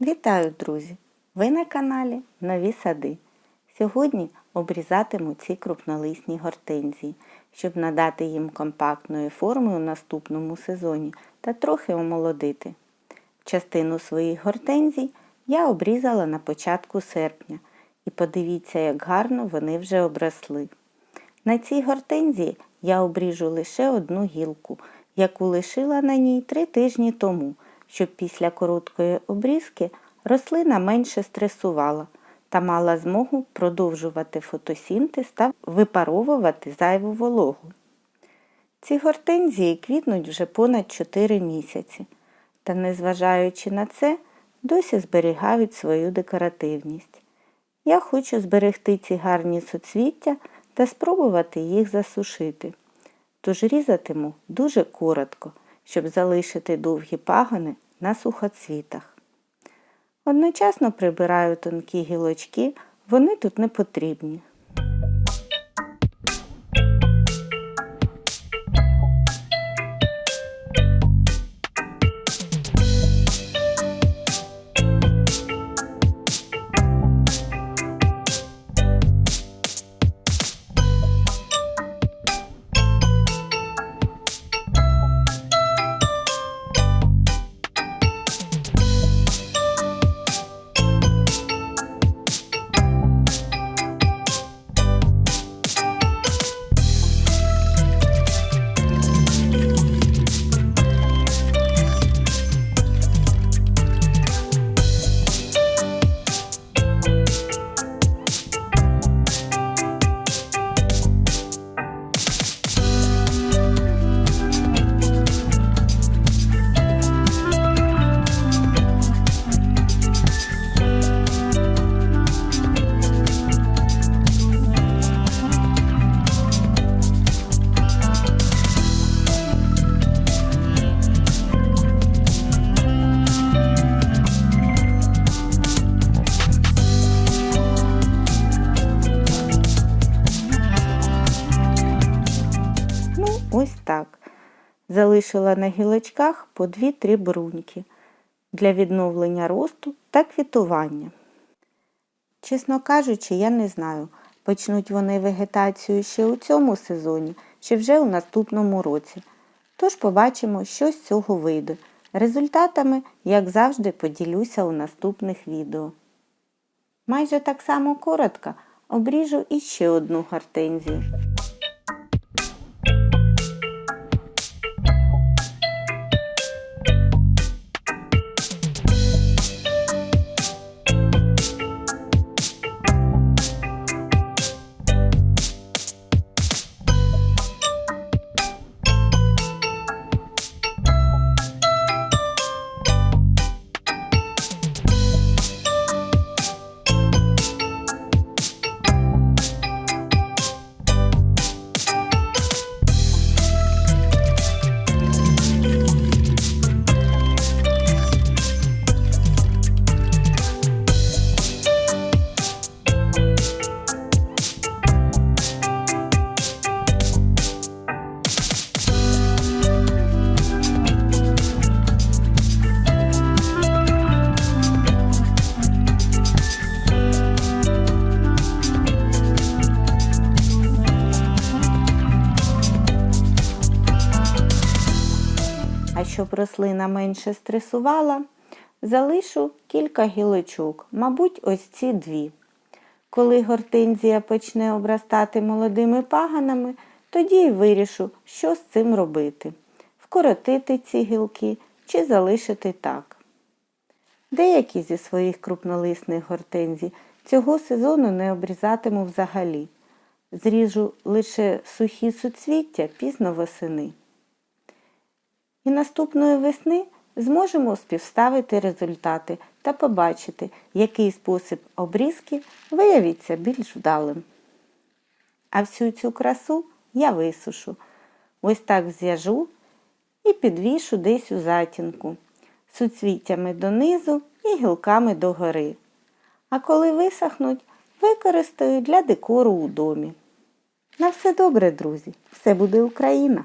Вітаю, друзі! Ви на каналі Нові Сади. Сьогодні обрізатиму ці крупнолисні гортензії, щоб надати їм компактної форми у наступному сезоні та трохи омолодити. Частину своїх гортензій я обрізала на початку серпня і подивіться, як гарно вони вже обросли. На цій гортензії я обріжу лише одну гілку, яку лишила на ній три тижні тому, щоб після короткої обрізки рослина менше стресувала та мала змогу продовжувати фотосінтез та випаровувати зайву вологу. Ці гортензії квітнуть вже понад 4 місяці, та, незважаючи на це, досі зберігають свою декоративність. Я хочу зберегти ці гарні суцвіття та спробувати їх засушити. Тож різатиму дуже коротко, щоб залишити довгі пагони на сухоцвітах. Одночасно прибираю тонкі гілочки, вони тут не потрібні. Так. Залишила на гілочках по 2-3 бруньки для відновлення росту та квітування. Чесно кажучи, я не знаю, почнуть вони вегетацію ще у цьому сезоні чи вже у наступному році. Тож побачимо, що з цього вийде. Результатами, як завжди, поділюся у наступних відео. Майже так само коротко обріжу іще одну гортензію. Щоб рослина менше стресувала, залишу кілька гілочок, мабуть, ось ці дві. Коли гортензія почне обростати молодими паганами, тоді й вирішу, що з цим робити вкоротити ці гілки чи залишити так. Деякі зі своїх крупнолисних гортензій цього сезону не обрізатиму взагалі. Зріжу лише сухі суцвіття пізно восени. І наступної весни зможемо співставити результати та побачити, який спосіб обрізки виявиться більш вдалим. А всю цю красу я висушу. Ось так зв'яжу і підвішу десь у затінку, суцвіттями донизу і гілками догори. А коли висохнуть, використаю для декору у домі. На все добре, друзі! Все буде Україна!